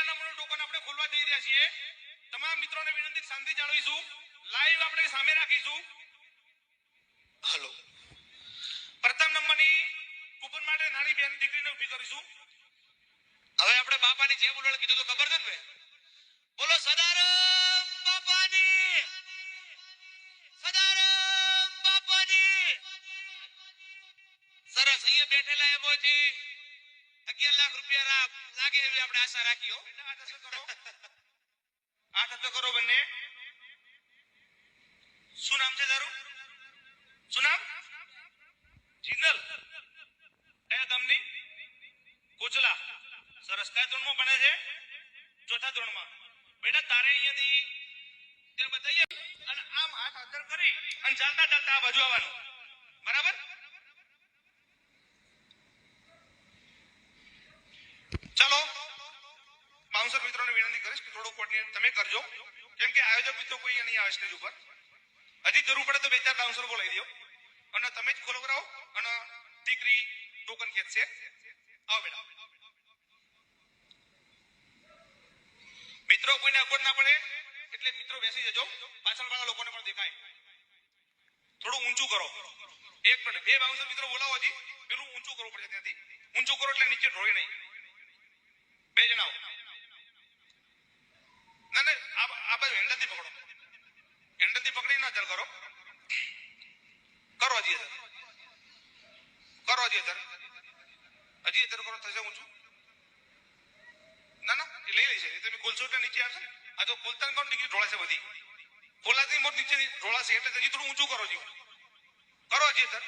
પહેલા નંબરનું ટોકન આપણે ખોલવા જઈ રહ્યા છીએ. તમામ મિત્રોને વિનંતી શાંતિ જાળવીશું. લાઈવ આપણે સામે રાખીશું. હલો. પ્રથમ નંબરની કૂપન માટે નાની બેન દીકરીને ઊભી કરીશું. હવે આપણે બાપાની જે બોલવાનું કીધું તો ખબર છે ને બોલો સદારામ બાપાની સદારામ બાપાની સરસ અહીંયા બેઠેલા એમોજી અગિયાર લાખ રૂપિયા રા- લાગે એવી આપણે આશા રાખી બેટા, હાથ કરો બંને. શું નામ છે તારું? શું નામ? જીનલ. કયા ગામની? કોચલા. સરસ. કયા ધોરણમાં ભણે છે? ચોથા ધોરણમાં. બેટા તારે અહીંયાથી ત્યાં બતાવીએ. અને આમ હાથ અંદર કરી અને ચાલતા ચાલતા આ બાજુ આવવાનું. બરાબર? ચલો. બાઉન્સર મિત્રોને વિનંતી કરીશ કે થોડું કોર્ડિનેટ તમે કરજો. કેમ કે આયોજક મિત્રો કોઈ નહીં આવે સ્ટેજ ઉપર. હજી જરૂર પડે તો બે ચાર બાઉન્સર બોલાવી દો અને તમે જ ખોલો કરાવો અને દીકરી ટોકન ખેંચશે. આવો બેટા. મિત્રો, કોઈને અગવડ ના પડે, એટલે મિત્રો બેસી જજો. પાછળ વાળા લોકોને પણ દેખાય. થોડું ઊંચું કરો. એક મિનિટ. બે બાઉન્સર મિત્રો બોલાવો હજી. પેલું ઊંચું કરવું પડશે ત્યાંથી. ઊંચું કરો એટલે નીચે ઢોળે નહીં. બે જણા આવો ના ના, આ બાજુ હેન્ડલથી પકડો. હેન્ડલથી પકડીને ચાલ, કરો. કરો હજી અધર કરો હજી અધર હજી અધર કરો, થશે ઊંચું. ના ના, એ લઈ લેશે તમે ખોલશો એટલે નીચે આવશે. આ તો ખોલતા કોણ ડિગ્રી ઢોળાશે બધી? ખોલાતી મોટ નીચે ઢોળાશે, એટલે હજી થોડું ઊંચું કરો જી કરો હજી અધર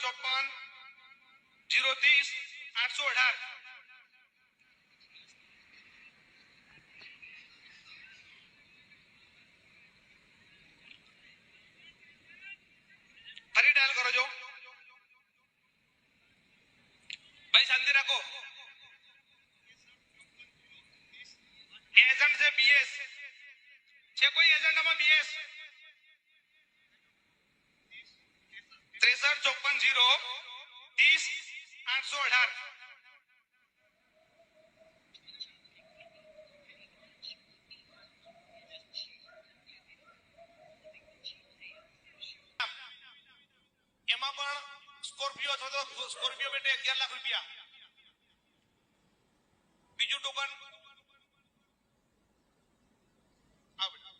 ચોપન જીરો ત્રીસ આઠસો અઢાર ફરી ડાયલ કરો છો ભાઈ શાંતિ રાખો એજન્ટ છે બીએસ છે કોઈ એજન્ટ આમાં બીએસ ત્રેસઠ ચોપન જીરો ત્રીસ આઠસો અઢાર સ્કોર્પિયો અથવા તો સ્કોર્પિયો બેટે અગિયાર લાખ રૂપિયા બીજું ટોકન આવ બેટા.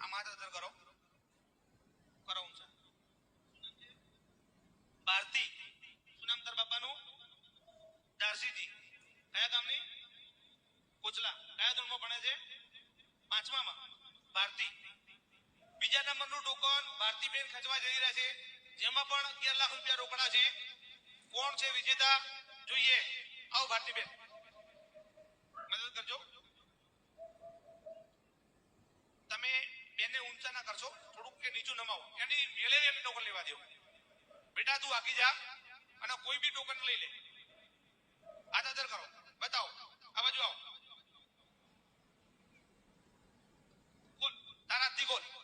આમાં હાથ અંદર કરો કરો ઊંચા ભારતી શું નામ તાર બાપાનું દારસીજી કયા ગામની કોચલા કયા ધોરણમાં ભણે છે પાંચમામાં ભારતી બીજા નંબરનું ટોકન ભારતીબેન ખેંચવા જઈ રહ્યા છે. જેમાં પણ અગિયાર લાખ રૂપિયા રોકડા છે. કોણ છે વિજેતા? જોઈએ. આવો ભારતીબેન મદદ કરજો તમે બેને ઊંચા ના કરશો થોડુંક કે નીચું નમાવો એની મેળે એને ટોકન લેવા દો બેટા તું આગી જા અને કોઈ બી ટોકન લઈ લે હાથ અંદર કરો બતાવો આ બાજુ આવો કોણ તારા હાથથી કોણ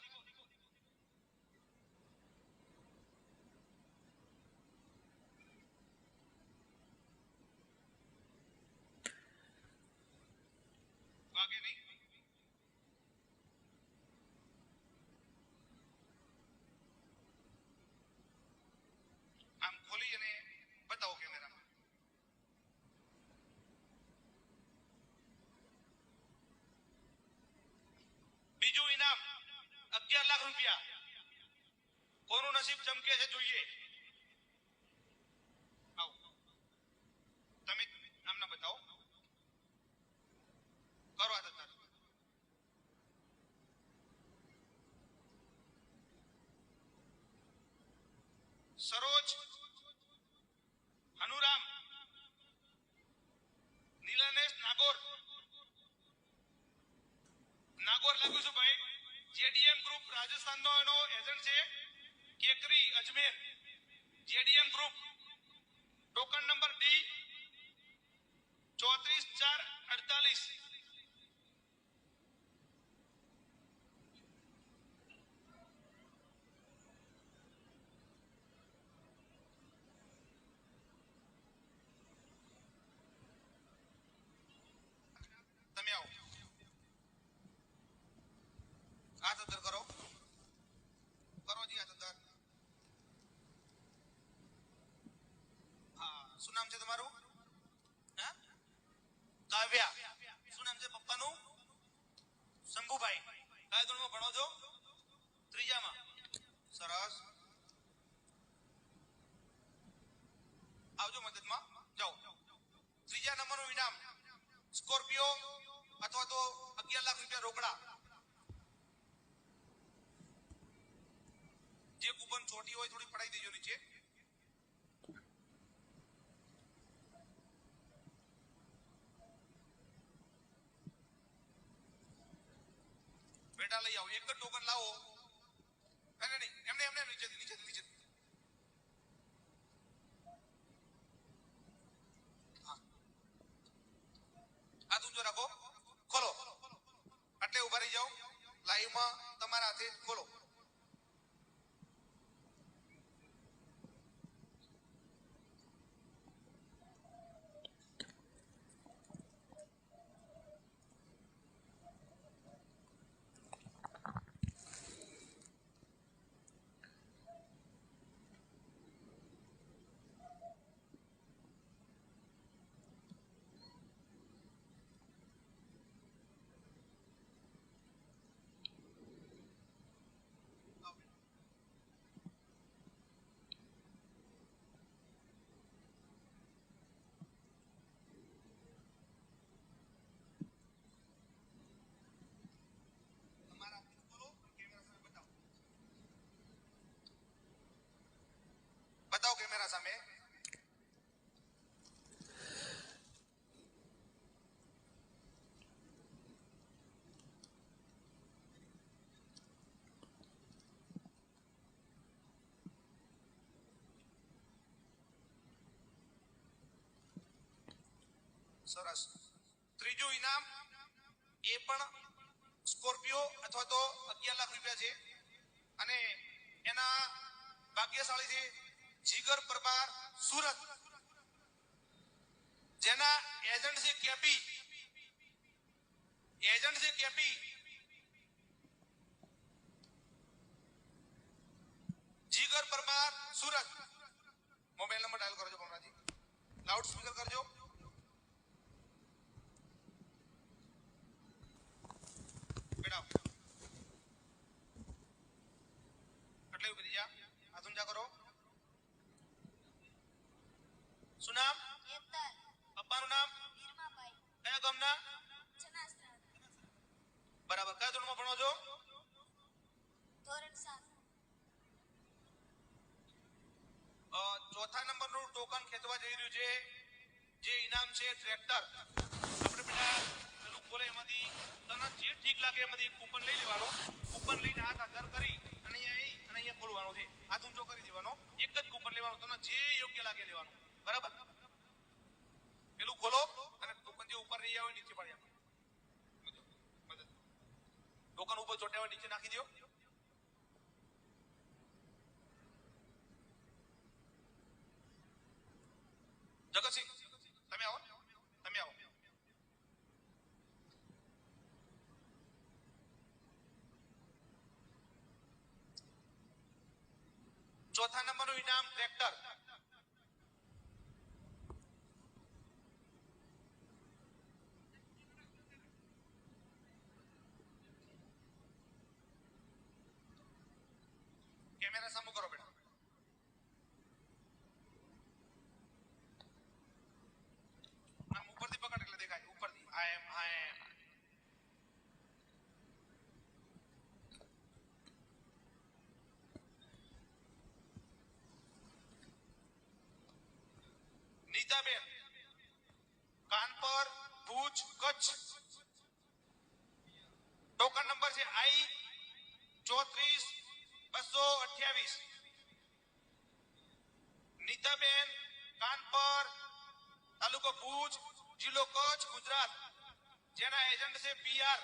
વાગે નહીં? આમ ખોલી અને બતાવો કેમેરામાં. બીજું ઇનામ, અગિયાર લાખ રૂપિયા. કોનું નસીબ ચમકે છે જોઈએ આવો તમે આમના બતાવો કરો આ ધંધા સરોજ હનુરામ નીલનેશ નાગોર નાગોર લાગ્યું છું ભાઈ જેડીએમ ગ્રુપ રાજસ્થાનનો એનો એજન્ટ છે Kekri Ajmer JDM group token number D ચોત્રીસ ચાર અડતાલીસ તમે આવો હાથ અંદર કરો કરો જી હાથ અંદર હા શું નામ છે તમારું હા કાવ્યા શું નામ છે પપ્પાનું શંભુભાઈ કયા ધોરણમાં ભણો છો? ત્રીજામાં. સરસ. આવજો મદદમાં. જાઓ. ત્રીજા નંબરનું ઇનામ, સ્કોર્પિયો અથવા તો અગિયાર લાખ રૂપિયા રોકડા. જે કુપન ચોટી હોય થોડી પડાઈ દેજો નીચે. બેટા લઈ આવો એક જ ટોકન લાવો નહીં નહીં, નહીં એમને એમને નીચે નીચે નીચે હા. હાથ ઊંચો રાખો ખોલો એટલે ઊભા રહી જાઓ લાઈવમાં તમારા હાથે ખોલો તમારા હાથ ખોલો કેમેરા સામે બતાવો કેમેરા સામે સરસ ત્રીજું ઇનામ એ પણ સ્કોર્પિયો અથવા તો અગિયાર લાખ રૂપિયા છે અને એના ભાગ્યશાળી છે જીગર પરમાર સુરત જેના એજન્ટ છે કેપી એજન્ટ છે KP Jigar Parmar Surat mobile number dial કરજો ભમરાજી લાઉડ સ્પીકર કરજો બેટા એટલે બીજા આ ધુંજા કરો ખેંચવા રહ્યું છે, જે ઇનામ છે ટ્રેક્ટર આપણે બધા પેલું એમાંથી તને જે ઠીક લાગે એમાંથી કૂપન લઈ લેવાનો. કૂપન લઈને હાથ આધાર કરી અને અહીંયા અહીંયા ખોલવાનો છે. હાથ ઊંચો કરી દેવાનો. એક જ કૂપન લેવાનું તને જે યોગ્ય લાગે લેવાનું. બરાબર? પેલું ખોલો અને કૂપન જે ઉપર રહી આવે નીચે પાડી આપો. ટોકન ઉપર ચોટ્યા નીચે નાખી દો જગતસિંહ તમે આવો તમે આવો ચોથા નંબરનું ઇનામ ટ્રેક્ટર કેમેરા સામુ કરો બેટા આમ ઉપરથી પકડ એટલે દેખાય ઉપરથી આ એમ આ એમ નીતાબેન કાનપર ભુજ કચ્છ ટોકન નંબર છે આઈ ચોત્રીસ બસો અઠ્યાવીસ નીતાબેન કાનપર તાલુકો ભુજ જિલ્લો કચ્છ ગુજરાત જેના એજન્ટ છે પીઆર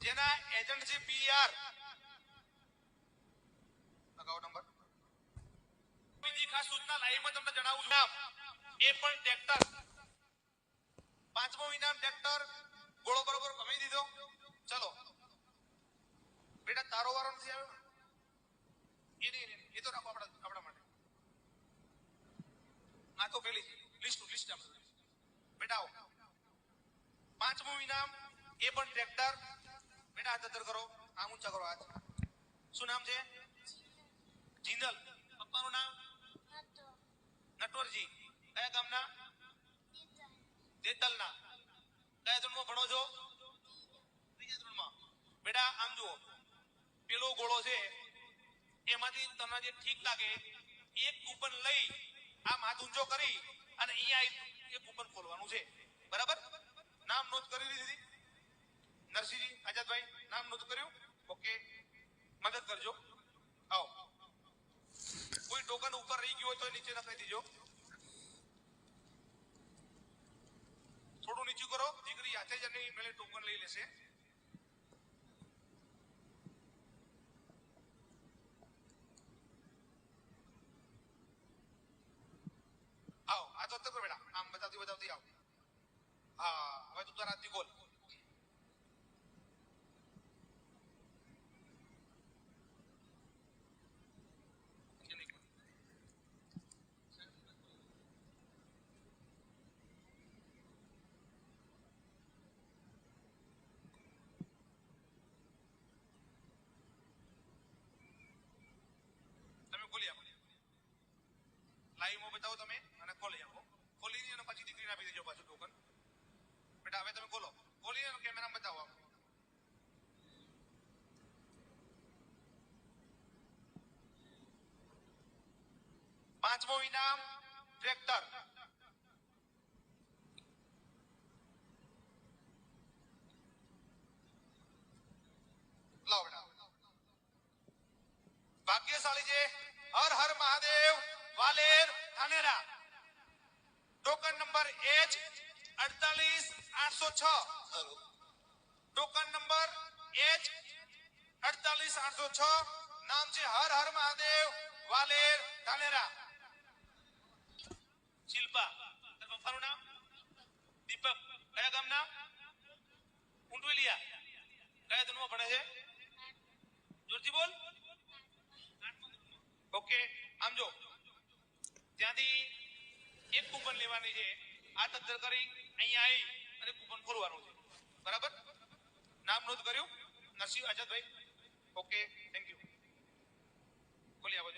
જેના એજન્ટ છે પીઆર લગાવો નંબર આ તો પેલી બેટા, આવો. પાંચમું એ પણ ટ્રેક્ટર. બેટા, હાથ અંદર કરો. આમ ઊંચા કરો હાથ. શું નામ છે? જીંદલ. પપ્પાનું નામ? નટવરજી, કયા ગામના? જેતલના. કયા ધોરણમાં ભણો છો? ત્રીજા ધોરણમાં. બેટા, આમ જુઓ. પેલો ગોળો છે, એમાંથી તમને જે ઠીક લાગે, એક કૂપન લઈ આમ હાથ ઊંચો કરી અને અહીંયા એ કૂપન ખોલવાનું છે. બરાબર? નામ નોંધ કરી લીધી નરસિંહજી, આઝાદભાઈ, નામ નોંધ કર્યું? ઓકે. મદદ કરજો. આવો. કોઈ ટોકન ઉપર રહી ગયું હોય તો નીચે નખાઈ દીજો થોડું નીચું કરો. દીકરી હાથે જ એની મેલે ટોકન લઈ લેશે. આવો, આ તો બેટા. આમ બતાવતી બતાવતી આવો. હા, હવે તું તારા હાથથી ખોલ તમે ખોલી આપો લાઈવમાં બતાવો તમે અને ખોલી આપો ખોલી અને પછી દીકરીને આપી દેજો પાછું ટોકન બેટા હવે તમે બોલો બોલીને કેમેરા બતાવો. પાંચમો ઇનામ ટ્રેક્ટર લાવો બેટા ભાગ્યશાળી છે હર હર Mahadev Valer Dhanera token number H અડતાલીસ આઠસો છ ટોકન નંબર એચ અડતાલીસ આઠસો છ. નામ છે હર હર મહાદેવ, વાલેર ધાનેરા. શિલ્પા પપ્પાનું નામ? દીપક. કયા ગામના? ઉંટવેલિયા. કયા ધનમાં ભણે છે? જોરથી બોલ. ઓકે, આમ જો. ત્યાંથી એક કૂપન લેવાની છે. આ તદ્દર કરી, અહીંયા આવી અને કૂપન ખોલવાનું છે. બરાબર? નામ નોંધ કર્યું? નસીબ આઝાદભાઈ? ઓકે થેન્ક યુ ખોલી આવો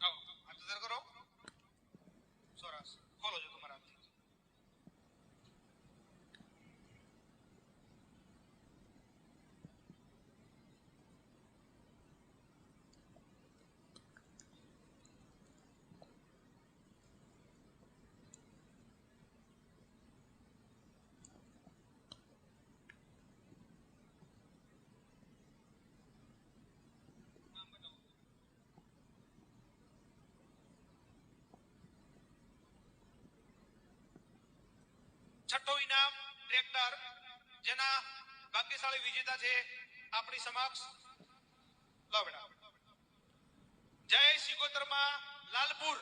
હાથ તદ્દર કરો સરસ ખોલો છો તમારા હાથથી છઠ્ઠો ઇનામ ટ્રેક્ટર, જેના ભાગ્યશાળી વિજેતા છે આપણી સમક્ષ લો બેટા જય સિગોતરમાં લાલપુર.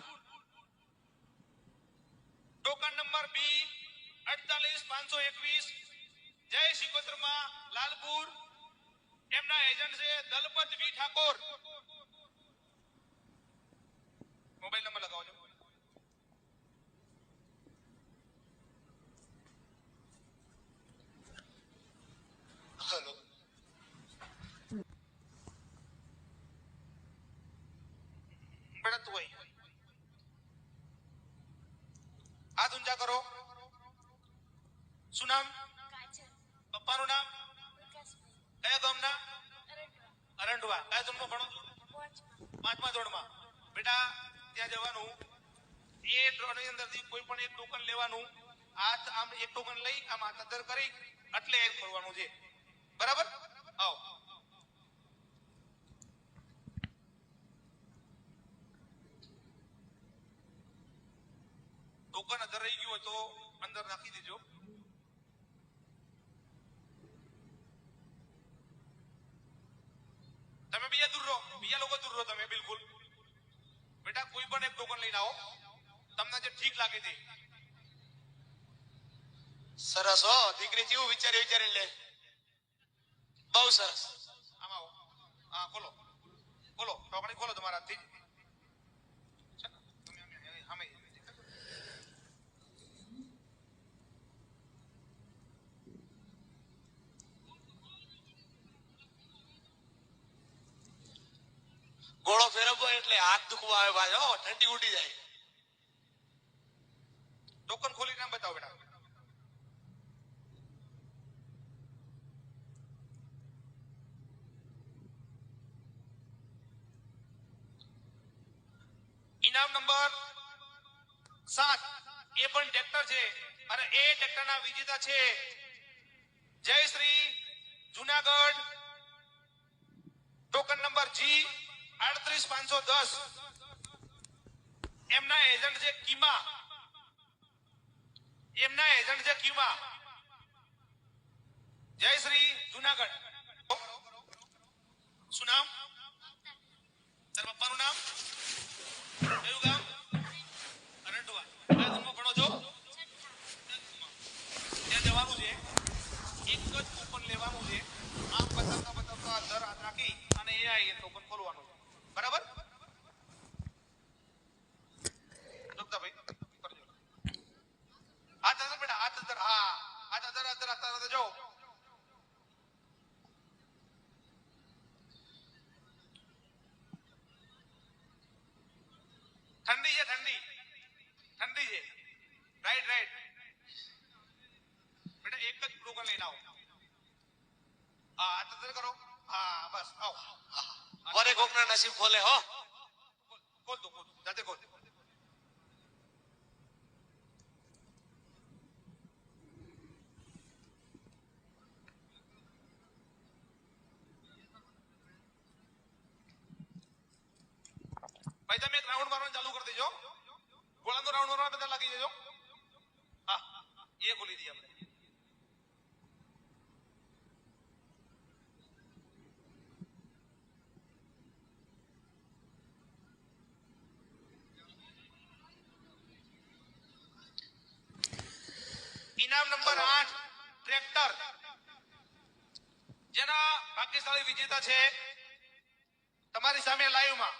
ટોકન નંબર બી અડતાલીસ, પાંચસો એકવીસ. જય સિગોતરમાં લાલપુર. એમના એજન્ટ છે Dalpat V Thakor mobile number લગાવજો hello બેટા તું અહીં હાથ ઊંચા કરો. શું નામ? પપ્પાનું નામ? કયા ગામના? અરંડવા. કયા ધોરણમાં ભણો પાંચમા. ધોરણમાં. બેટા ત્યાં જવાનું. એ ડ્રોની અંદરથી કોઈ પણ એક ટોકન લેવાનું. હાથ આમ એક ટોકન લઈ આમ હાથ અંદર કરી એટલે એક ફરવાનું છે. બરાબર આવો ટોકન અંદર રહી ગયું હોય તો અંદર નાખી દેજો તમે બીજા દૂર રહો રહો તમે બિલકુલ. બેટા કોઈ પણ એક ટોકન લઈને આવો. તમને જે ઠીક લાગે તે. સરસ હો દીકરી જેવું વિચારી વિચારી લે. બહુ સરસ. આમાં આવો. હા ખોલો. ખોલો. ટોકણી ખોલો તમારા હાથથી છે ને? તમે આમ અહીં- સામે અહીં દેખાડો. ગોળો ફેરવવો એટલે હાથ દુખવા આવે ભાઈ, હો, ઠંડી ઉડી જાય. ટોકન ખોલીને આમ બતાવો બેટા. ઇનામ નંબર સાત. એ પણ ટ્રેક્ટર છે. અને એ ટ્રેક્ટરના વિજેતા છે. જય Shri Junagadh. Token number G. આડત્રીસ, પાંચસો દસ. એમના એજન્ટ છે કીમા. એમના એજન્ટ છે ક્યુમા જય શ્રી જુનાગઢ. શું નામ? તારા પપ્પાનું નામ? કયું ગામ? અરંડવા. ગામમાં ભણો છો? ત્યાં જવાનું છે. એક જ કૂપન લેવાનું છે. આમ બતાવતા બતાવતા દર હાથ રાખી અને એ આ છે બરાબર? હાથ અંદર બેટા હાથ અંદર હા. હાથ અંદર અંદર હાથ અંદર જાઓ ઠંડી છે ઠંડી ઠંડી છે રાઈટ રાઈટ બેટા એક જ ટોકન લઈને આવો હા હાથ અંદર કરો હા બસ આવો વરે કોકના નસીબ ખોલે હો ખોલ દો ખોલ દો જાતે ખોલ ભાઈ તમે એક રાઉન્ડ મારવાનું ચાલુ કરી દેજો ગોળાનો રાઉન્ડ મારવા બધા લાગી જજો હા એ ખોલી દઈએ આપણે ઇનામ નંબર આઠ ટ્રેક્ટર. જેના ભાગ્યશાળી વિજેતા છે તમારી સામે લાઈવમાં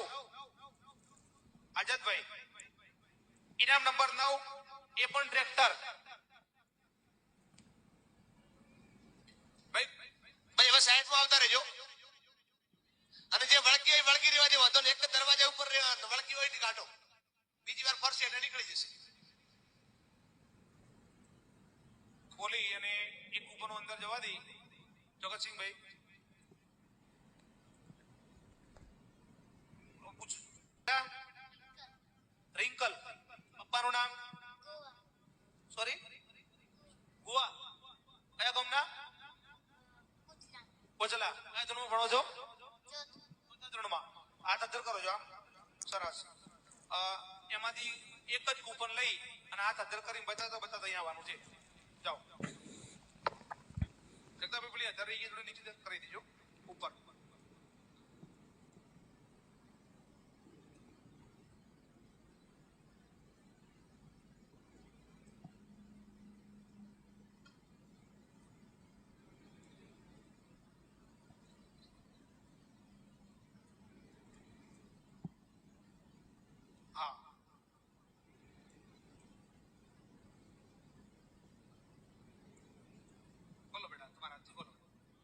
નવ. આઝાદભાઈ ઇનામ નંબર નવ, એ પણ ટ્રેક્ટર. ભાઈ હવે સાઈડમાં આવતા રહેજો? અને જે વળકી હોય વળકી રહેવા જેવો હતો એક દરવાજા ઉપર વળકી હોય ને કાઢો બીજી વાર ફરશે એટલે નીકળી જશે. ખોલી અને એક ઉપર અંદર જવા દઈ જગતસિંહભાઈ રિંકલ. પપ્પાનું નામ? સોરી ગોવા. કયા ગામના? કોચલા કયા ધોરણમાં ભણો છો? ચોથા ધોરણમાં. હાથ અધર કરો છો, આમ? સરસ. એમાંથી એક જ કૂપન લઈ અને હાથ અધર કરીને બતાવતા બતાવતા અહીંયા આવવાનું છે. જાઓ જગદાભાઈ પેલી અધર રહી ગઈ થોડી નીચે કરી દેજો ઉપર હા બોલો બેટા તમારા હાથથી બોલો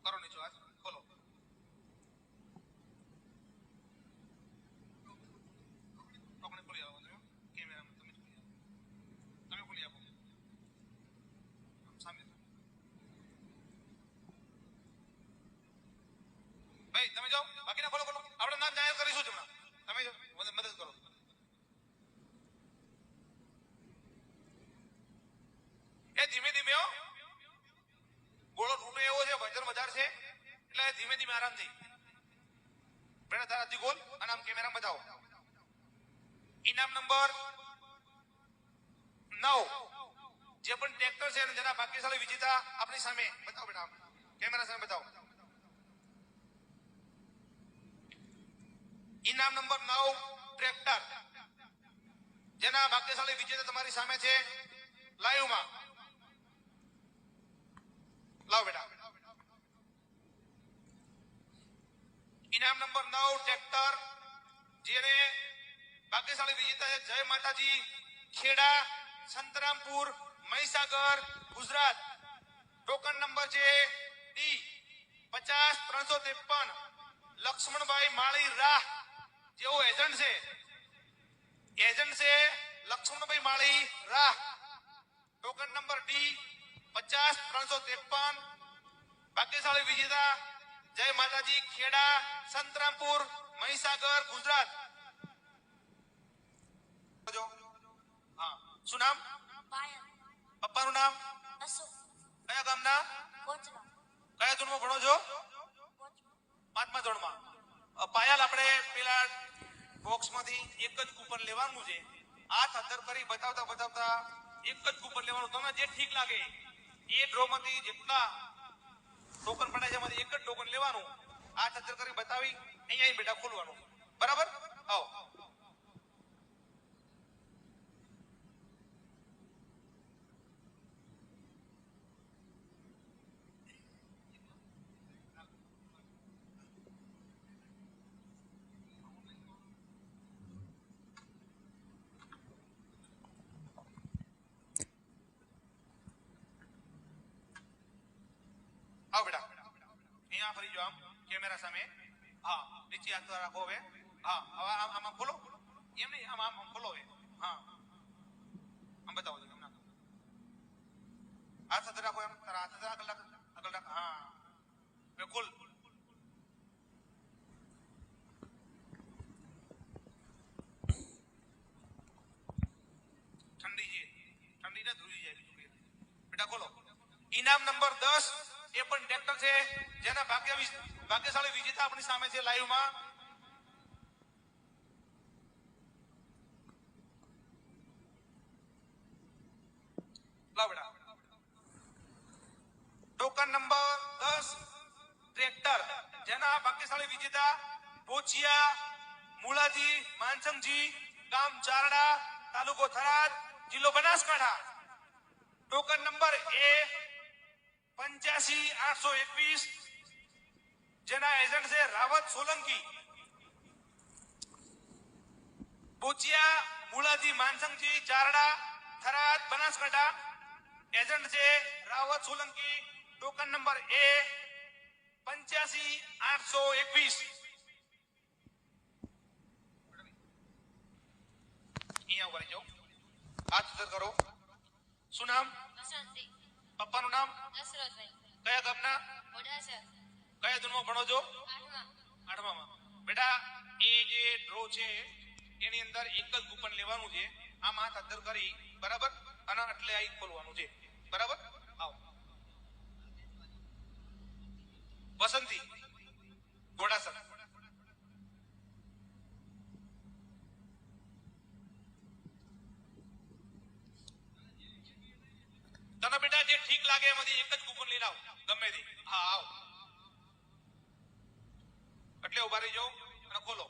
કરો નીચો હાથ બોલો ટોકણી ખોલી આવો તમે કેમેરામાં તમે જ ખોલી આપો તમે ખોલી આપો આમ સામે ભાઈ તમે જાઓ બાકીના ખોલો ખોલો આપણે નામ જાહેર કરીશું જ હમણાં તમે જાઓ મદદ મદદ કરો એ ધીમે ધીમે હો ગોળો તૂટે એવો છે વજન વધારે છે ધીમે આરામથી બેટા તારા હાથથી ગોલ અને આમ કેમેરા બતાવો. ઇનામ નંબર નવ. જે પણ ટ્રેક્ટર છે અને ભાગ્યશાળી વિજેતા આપણી સામે. બતાવો બેટા કેમેરા સામે બતાવો. ઇનામ નંબર નવ ટ્રેક્ટર જેના ભાગ્યશાળી વિજેતા તમારી સામે છે. લાઈવમાં. લાવ બેટા. ઇનામ નંબર નવ ટ્રેક્ટર જેને ભાગ્યશાળી વિજેતા છે જય માતાજી, ખેડા, સંતરામપુર, મહીસાગર, ગુજરાત. ટોકન નંબર છે ડી, પચાસ, ત્રણસો ત્રેપન. લક્ષ્મણભાઈ માળી રાહ. જેઓ એજન્ટ છે. એજન્ટ છે લક્ષ્મણભાઈ માળી રાહ. ટોકન નંબર ડી, પચાસ, ત્રણસો ત્રેપન. ભાગ્યશાળી વિજેતા જય માતાજી, ખેડા સંતરામપુર મહીસાગર ગુજરાત. હા. શું નામ? પપ્પાનું નામ? કયા ગામના? કયા ધોરણમાં ભણો છો? પાંચમા ધોરણમાં. પાયલ આપણે પેલા બોક્સમાંથી એક જ કૂપન લેવાનું છે. આ થતર કરી બતાવતા બતાવતા એક જ કૂપન લેવાનું. તમને જે ઠીક લાગે એ ડ્રોમાંથી જેટલા ટોકન પડાય છે એક જ ટોકન લેવાનું. હાથ અંદર કરી બતાવી અહીંયા આવીને બેટા ખોલવાનું બરાબર આવો આવો બેટા અહીંયા ફરી જાઓ આમ કેમેરા સામે? હા, નીચે હાથ રાખો હવે. હા, હવે આમ આમ આમ ખોલો. એમ નહીં, આમ આમ આમ ખોલો હવે. હા. આમ બતાવો તમે હમણાં હાથ. સાથે રાખો એમ. તારા હાથ સાથે આગળ રાખ આગળ રાખ. હા. હવે ખોલ. ઠંડી છે. ઠંડી ના ધ્રુજી જાય બીજું કઈ નહીં. બેટા, ખોલો. ઇનામ નંબર દસ. એ પણ ટ્રેક્ટર છે. જેના ભાગ્ય ભાગ્યશાળી વિજેતા આપણી સામે છે લાઈવમાં. ટોકન નંબર દસ, ટ્રેક્ટર. જેના ભાગ્યશાળી વિજેતા પોચિયા મુલાજી, માનસંગજી, ગામ ચારડા, તાલુકો થરાદ, જિલ્લો બનાસકાંઠા. ટોકન નંબર એ પંચ્યાસી આઠસો એકવીસ, જેના એજન્ટ છે રાવત સોલંકી. બોચિયા મુળાજી માનસંગજી, ચારડા, થરાદ, બનાસકાંઠા. એજન્ટ છે Rawat Solanki. Token number A પંચ્યાસી આઠસો એકવીસ અહીંયા ઊભા રહેજો હાથ ઉધર કરો શું નામ દશરથભાઈ કયા ગામના? મોડાસર કયા ધોરણમાં ભણો છો? આઠમા. બેટા એ જે ડ્રો છે એની અંદર એક જ કૂપન લેવાનું છે. આમ હાથ અંદર કરી બરાબર? અને એટલે આ ખોલવાનું છે. બરાબર? આવો. વસંતી ઘોડાસર તને બેટા જે ઠીક લાગે એમાંથી એક જ કૂપન લઈ લાવ ગમે તે હા આવ એટલે ઊભા રહી જાઓ અને ખોલો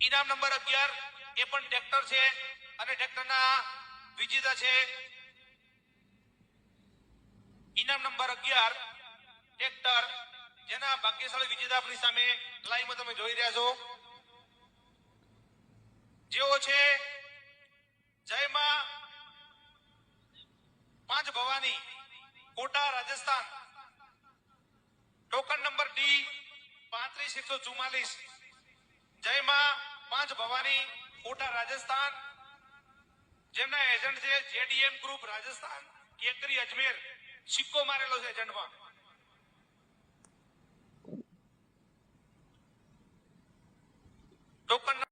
ઇનામ નંબર અગિયાર, એ પણ ટ્રેક્ટર છે અને ટ્રેક્ટરના વિજેતા છે. ઇનામ નંબર અગિયાર, ટ્રેક્ટર, જેના ભાગ્યશાળી વિજેતા આપણી સામે લાઈવમાં તમે જોઈ રહ્યા છો. જેઓ છે, જયમાં પાંચ Bhavani, Kota Rajasthan. Token number D, પાંત્રીસ, એકસો ચુમ્માલીસ જયમાં પાંચ ભવાની કોટા રાજસ્થાન. જેમના એજન્ટ છે જેડીએમ ગ્રુપ રાજસ્થાન કેકરી અજમેર, સિક્કો મારેલો છે એજન્ટમાં. ટોકન